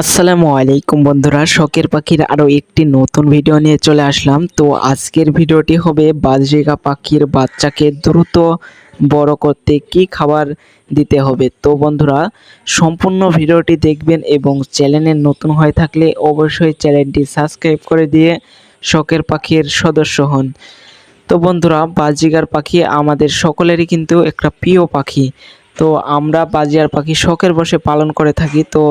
আসসালামু আলাইকুম বন্ধুরা, শখের পাখির আরও একটি নতুন ভিডিও নিয়ে চলে আসলাম। তো আজকের ভিডিওটি হবে বাজরিকা পাখির বাচ্চাকে দ্রুত বড় করতে কি খাবার দিতে হবে। তো বন্ধুরা, সম্পূর্ণ ভিডিওটি দেখবেন এবং চ্যানেলে নতুন হয়ে থাকলে অবশ্যই চ্যানেলটি সাবস্ক্রাইব করে দিয়ে শখের পাখির সদস্য হন। তো বন্ধুরা বাজিগার পাখি আমাদের সকলেরই কিন্তু একটা প্রিয় পাখি। তো আমরা বাজিয়ার পাখি শখের বসে পালন করে থাকি। তো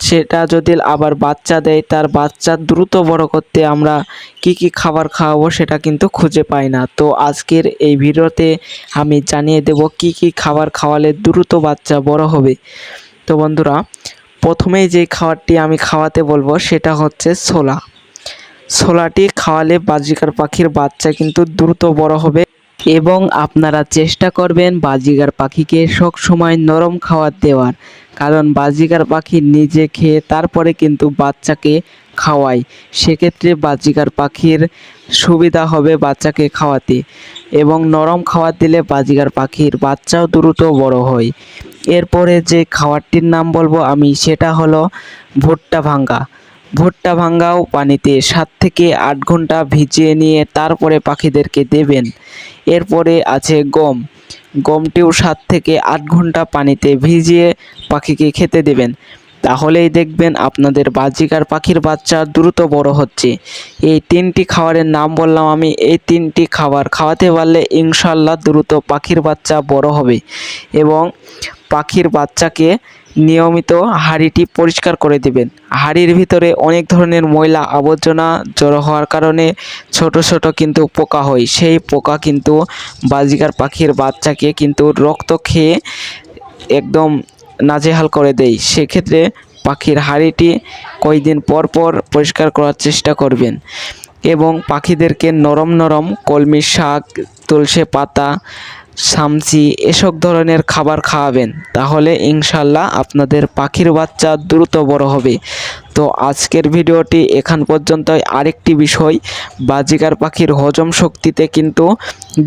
সেটা যদি আবার বাচ্চা দেয়, তার বাচ্চা দ্রুত বড় করতে আমরা কি কি খাবার খাওয়াবো সেটা কিন্তু খুঁজে পাই না। তো আজকের এই ভিডিওতে আমি জানিয়ে দেব কি কি খাবার খাওয়ালে দ্রুত বাচ্চা বড় হবে। তো বন্ধুরা, প্রথমেই যে খাবারটি আমি খাওয়াতে বলব সেটা হচ্ছে ছোলা। ছোলাটি খাওয়ালে বাজিকার পাখির বাচ্চা কিন্তু দ্রুত বড় হবে। এবং আপনারা চেষ্টা করবেন বাজিগার পাখিকে সব সময় নরম খাবার দেওয়ার। কারণ বাজিগার পাখি নিজে খেয়ে তারপরে কিন্তু বাচ্চাকে খাওয়ায়। সেক্ষেত্রে বাজিগার পাখির সুবিধা হবে বাচ্চাকে খাওয়াতে এবং নরম খাবার দিলে বাজিগার পাখির বাচ্চাও দ্রুত বড় হয়। এরপরে যে খাবারটির নাম বলব আমি সেটা হলো ভুট্টা ভাঙ্গা। ভুট্টা ভাঙ্গাও পানিতে সাত থেকে আট ঘণ্টা ভিজিয়ে নিয়ে তারপরে পাখিদেরকে দেবেন। এরপরে আছে গম। গমটিও সাত থেকে আট ঘণ্টা পানিতে ভিজিয়ে পাখিকে খেতে দেবেন। তাহলেই দেখবেন আপনাদের বাজিকার পাখির বাচ্চা দ্রুত বড় হচ্ছে। এই তিনটি খাবারের নাম বললাম আমি। এই তিনটি খাবার খাওয়াতে পারলে ইনশাল্লাহ দ্রুত পাখির বাচ্চা বড় হবে এবং পাখির বাচ্চাকে নিয়মিত হাঁড়িটি পরিষ্কার করে দিবেন। হাঁড়ির ভিতরে অনেক ধরনের ময়লা আবর্জনা জড়ো হওয়ার কারণে ছোট ছোট কিন্তু পোকা হয়। সেই পোকা কিন্তু বাজিকার পাখির বাচ্চাকে কিন্তু রক্ত খেয়ে একদম নাজেহাল করে দেয়। সেক্ষেত্রে পাখির হাঁড়িটি কয়েকদিন পর পর পরিষ্কার করার চেষ্টা করবেন এবং পাখিদেরকে নরম নরম কলমি শাক, তুলসে পাতা সামচি এসব ধরনের খাবার খাওয়াবেন। তাহলে ইনশাল্লাহ আপনাদের পাখির বাচ্চা দ্রুত বড় হবে। তো আজকের ভিডিওটি এখান পর্যন্তই। আরেকটি বিষয় বাজিকার পাখির হজম শক্তিতে কিন্তু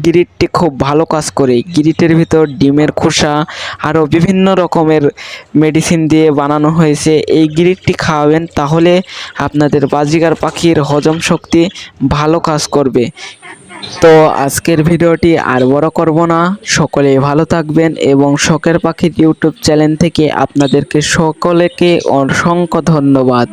গিরিটটি খুব ভালো কাজ করে। গিরিটের ভিতর ডিমের খোসা আরও বিভিন্ন রকমের মেডিসিন দিয়ে বানানো হয়েছে। এই গিরিটটি খাওয়াবেন, তাহলে আপনাদের বাজিকার পাখির হজম শক্তি ভালো কাজ করবে। তো আজকের ভিডিওটি আর বড় করব না। সকলে ভালো থাকবেন এবং শখের পাখির ইউটিউব চ্যানেল থেকে আপনাদেরকে সকলেকে অসংখ্য ধন্যবাদ।